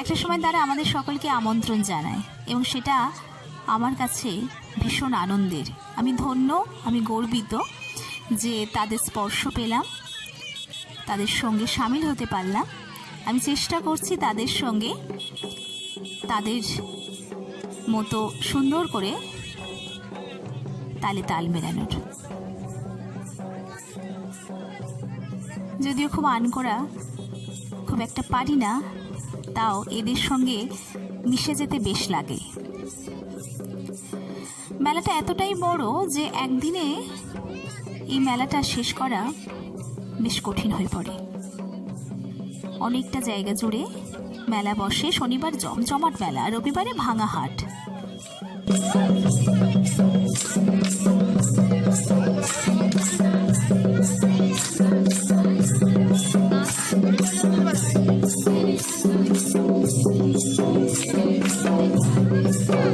একটা সময় তারা আমাদের সকলকে আমন্ত্রণ জানায় এবং সেটা আমার কাছে ভীষণ আনন্দের। আমি ধন্য, আমি গর্বিত যে তাদের স্পর্শ পেলাম, তাদের সঙ্গে সামিল হতে পারলাম। আমি চেষ্টা করছি তাদের সঙ্গে তাদের মতো সুন্দর করে তালে তাল মেলানোর। যদিও খুব আন করা খুব একটা পারি না তাও এদের সঙ্গে মিশে যেতে বেশ লাগে। মেলাটা এতটাই বড় যে একদিনে এই মেলাটা শেষ করা বেশ কঠিন হয়ে পড়ে। অনেকটা জায়গা জুড়ে মেলা বসে, শনিবার জমজমাট মেলা, রবিবারে ভাঙা হাট।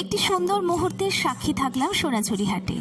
একটি সুন্দর মুহূর্তের সাক্ষী থাকলাম সোনাঝুরি হাটে।